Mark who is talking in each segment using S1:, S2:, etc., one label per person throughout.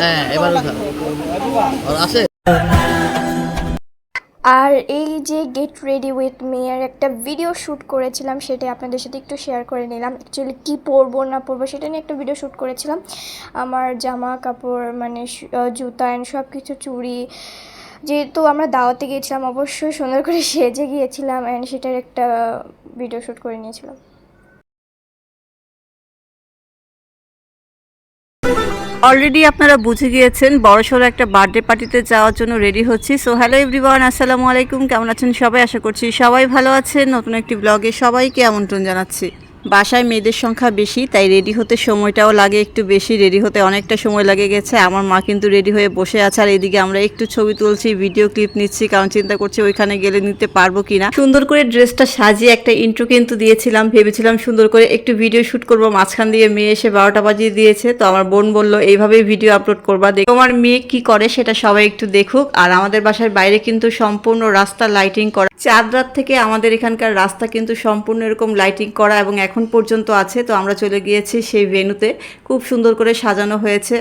S1: হ্যাঁ আর
S2: এই যে গেট রেডি উইথ মি এর একটা ভিডিও শ্যুট করেছিলাম, সেটা আপনাদের সাথে একটু শেয়ার করে নিলাম। অ্যাকচুয়ালি কী পরবো, না পরবো, সেটা নিয়ে একটা ভিডিও শ্যুট করেছিলাম। আমার জামা কাপড় মানে জুতা অ্যান্ড সব কিছু চুড়ি, যেহেতু আমরা দাওয়াতে গিয়েছিলাম, অবশ্যই সুন্দর করে সেজে গিয়েছিলাম অ্যান্ড সেটার একটা ভিডিও শ্যুট করে নিয়েছিলাম।
S3: অলরেডি আপনারা বুঝে গিয়েছেন, বড়সড় একটা বার্থডে পার্টিতে যাওয়ার জন্য রেডি হচ্ছি। সো হ্যালো এভরিওয়ান আসসালামু আলাইকুম, কেমন আছেন সবাই? আশা করছি সবাই ভালো আছেন। নতুন একটি ব্লগে সবাইকে আমন্ত্রণ জানাচ্ছি। বাসায় মেয়েদের সংখ্যা বেশি, তাই রেডি হতে সময়টাও লাগে একটু বেশি রেডি হতে অনেকটা সময় লাগে গেছে। আমার মা কিন্তু রেডি হয়ে বসে আছে, আর এদিকে আমরা একটু ছবি তুলছি ভিডিও ক্লিপ নিচ্ছি, কারণ চিন্তা করছি ওইখানে গেলে নিতে পারব কিনা। সুন্দর করে ড্রেসটা সাজিয়ে একটা ইন্ট্রো কিন্তু দিয়েছিলাম, ভেবেছিলাম সুন্দর করে একটু ভিডিও শুট করব, মাঝখান দিয়ে মেয়ে এসে বারোটা বাজিয়ে দিয়েছে, তো আমার বোন বলল, এইভাবেই ভিডিও আপলোড করবা, দেখ তোমার মেয়ে কি করে সেটা সবাই একটু দেখুক। আর আমাদের বাসার বাইরে কিন্তু সম্পূর্ণ রাস্তা লাইটিং করা। চাঁদ রাত থেকে আমাদের এখানকার রাস্তা কিন্তু সম্পূর্ণ এরকম লাইটিং করা এবং এখন পর্যন্ত আছে। তো আমরা চলে গিয়েছি সেই ভেনুতে খুব সুন্দর করে সাজানো হয়েছে।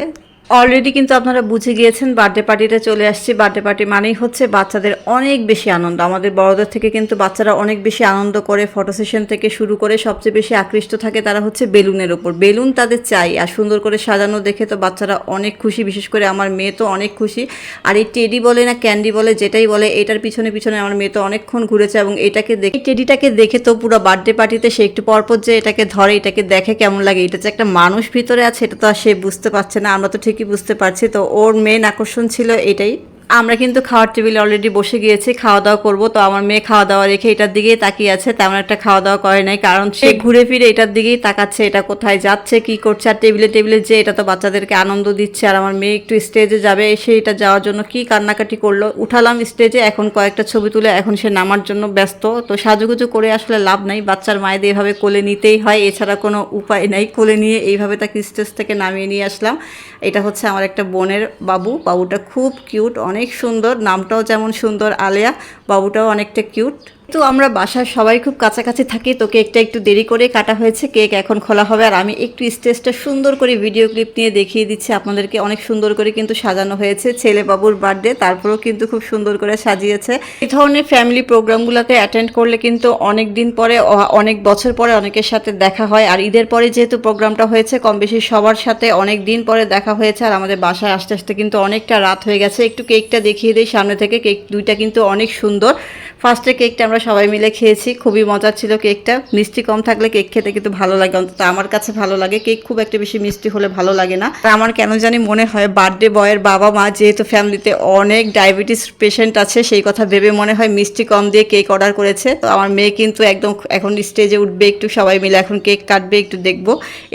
S3: অলরেডি কিন্তু আপনারা বুঝে গিয়েছেন বার্থডে পার্টিটা চলে আসছে। বার্থডে পার্টি মানেই হচ্ছে বাচ্চাদের অনেক বেশি আনন্দ। আমাদের বড়দের থেকে কিন্তু বাচ্চারা অনেক বেশি আনন্দ করে ফটো সেশন থেকে শুরু করে সবচেয়ে বেশি আকৃষ্ট থাকে তারা হচ্ছে বেলুনের ওপর। বেলুন তাদের চাই, আর সুন্দর করে সাজানো দেখে তো বাচ্চারা অনেক খুশি, বিশেষ করে আমার মেয়ে তো অনেক খুশি। আর এই টেডি বলে না ক্যান্ডি বলে, যেটাই বলে, এটার পিছনে পিছনে আমার মেয়ে তো অনেকক্ষণ ঘুরেছে এবং এটাকে দেখে টেডিটাকে দেখে তো পুরো বার্থডে পার্টিতে সে একটু পরপর যে এটাকে ধরে, এটাকে দেখে কেমন লাগে। এটা যে একটা মানুষ ভিতরে আছে, এটা তো আর সে বুঝতে পারছে না। আমরা তো ঠিকই বুঝতে পারছি? তো ওর মেন আকর্ষণ ছিল এটাই। আমরা কিন্তু খাওয়ার টেবিলে অলরেডি বসে গিয়েছি খাওয়া দাওয়া করব। তো আমার মেয়ে খাওয়া দাওয়া রেখে এটার দিকেই তাকিয়ে আছে তেমন একটা খাওয়া দাওয়া করে নাই কারণ সে ঘুরে ফিরে এটার দিকেই তাকাচ্ছে এটা কোথায় যাচ্ছে কি করছে আর টেবিলে টেবিলে যে এটা তো বাচ্চাদেরকে আনন্দ দিচ্ছে আর আমার মেয়ে একটু স্টেজে যাবে এসে এটা যাওয়ার জন্য কি কান্নাকাটি করল? উঠালাম স্টেজে এখন কয়েকটা ছবি তুলে এখন সে নামার জন্য ব্যস্ত। তো সাজুগুজু করে আসলে লাভ নাই বাচ্চার মায়েদের এভাবে কোলে নিতেই হয় এছাড়া কোনো উপায় নাই কোলে নিয়ে এইভাবে তাকে স্টেজ থেকে নামিয়ে নিয়ে আসলাম। এটা হচ্ছে আমার একটা বোনের বাবু বাবুটা খুব কিউট অনেক সুন্দর নামটাও যেমন সুন্দর আলেয়া বাবুটাও অনেকটা কিউট তো আমরা বাসায় সবাই খুব কাছাকাছি থাকি তো কেকটা একটু দেরি করে কাটা হয়েছে, কেক এখন খোলা হবে, আর আমি একটু স্টেজটা সুন্দর করে ভিডিও ক্লিপ নিয়ে দেখিয়ে দিচ্ছি আপনাদেরকে। অনেক সুন্দর করে কিন্তু সাজানো হয়েছে ছেলে বাবুর বার্থডে তারপরেও কিন্তু খুব সুন্দর করে সাজিয়েছে। এই ধরনের ফ্যামিলি প্রোগ্রামগুলোতে অ্যাটেন্ড করলে কিন্তু অনেক দিন পরে অনেক বছর পরে অনেকের সাথে দেখা হয়, আর ঈদের পরে যেহেতু প্রোগ্রামটা হয়েছে, কম বেশি সবার সাথে অনেক দিন পরে দেখা হয়েছে, আর আমাদের বাসায় আসতে আসতে কিন্তু অনেকটা রাত হয়ে গেছে। একটু কেকটা দেখিয়ে দিই, সামনে থেকে কেক দুইটা কিন্তু অনেক সুন্দর। ফার্স্টে কেকটা সবাই মিলে খেয়েছি, খুবই মজার ছিল কেকটা। মিষ্টি কম থাকলে কেক খেতে কিন্তু ভালো লাগে অন্তত আমার কাছে ভালো লাগে। কেক খুব একটা বেশি মিষ্টি হলে ভালো লাগে না। আমার কেন জানি মনে হয় বার্থডে বয়ের বাবা মা যেহেতু ফ্যামিলিতে অনেক ডায়াবেটিস পেশেন্ট আছে, সেই কথা ভেবে মনে হয় মিষ্টি কম দিয়ে কেক অর্ডার করেছে। তো আমার মেয়ে কিন্তু একদম এখন স্টেজে উঠবে, একটু সবাই মিলে এখন কেক কাটবে, একটু দেখব।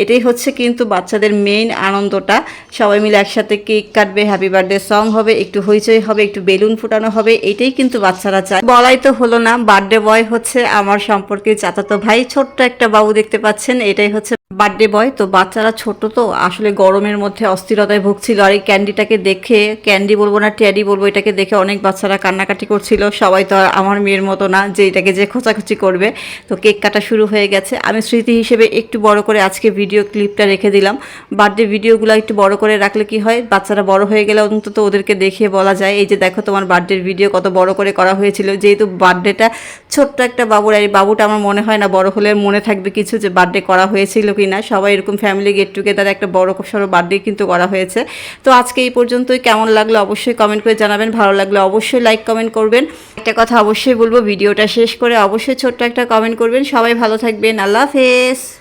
S3: এটাই হচ্ছে কিন্তু বাচ্চাদের মেইন আনন্দটা। সবাই মিলে একসাথে কেক কাটবে হ্যাপি বার্থডে সং হবে, একটু হইচই হবে, একটু বেলুন ফুটানো হবে, এটাই কিন্তু বাচ্চারা চায়। বলাই তো হলো না বার্থডে বয় হচ্ছে আমার সম্পর্কে চাচাতো ভাই। ছোট্ট একটা বাবু দেখতে পাচ্ছেন এটাই হচ্ছে বার্থডে বয় তো বাচ্চারা ছোট তো, আসলে গরমের মধ্যে অস্থিরতায় ভুগছিল। আর এই ক্যান্ডিটাকে দেখে, ক্যান্ডি বলব না ট্যাডি বলব, এটাকে দেখে অনেক বাচ্চারা কান্নাকাটি করছিল। সবাই তো আমার মেয়ের মতো না, যে এটাকে যে খোঁচাখুচি করবে। তো কেক কাটা শুরু হয়ে গেছে। আমি স্মৃতি হিসেবে একটু বড় করে আজকে ভিডিও ক্লিপটা রেখে দিলাম। বার্থডে ভিডিওগুলো একটু বড় করে রাখলে কি হয়, বাচ্চারা বড় হয়ে গেলে অন্তত ওদেরকে দেখিয়ে বলা যায়। এই যে দেখো তোমার বার্থডের ভিডিও কত বড় করে করা হয়েছিল। যেহেতু বার্থডেটা ছোট্ট একটা বাবুর এই বাবুটা আমার মনে হয় না বড় হলে মনে থাকবে কিছু যে বার্থডে করা হয়েছিল কি না। সবাই এরকম ফ্যামিলি গেট টুগেদার একটা বড় সড়ো বার্থডে কিন্তু করা হয়েছে। তো আজকে এই পর্যন্তই। কেমন লাগল অবশ্যই কমেন্ট করে জানাবেন। ভালো লাগলে অবশ্যই লাইক কমেন্ট করবেন। একটা কথা অবশ্যই বলব, ভিডিওটা শেষ করে অবশ্যই ছোট্ট একটা কমেন্ট করবেন। সবাই ভালো থাকবেন। আল্লাহ হাফেজ।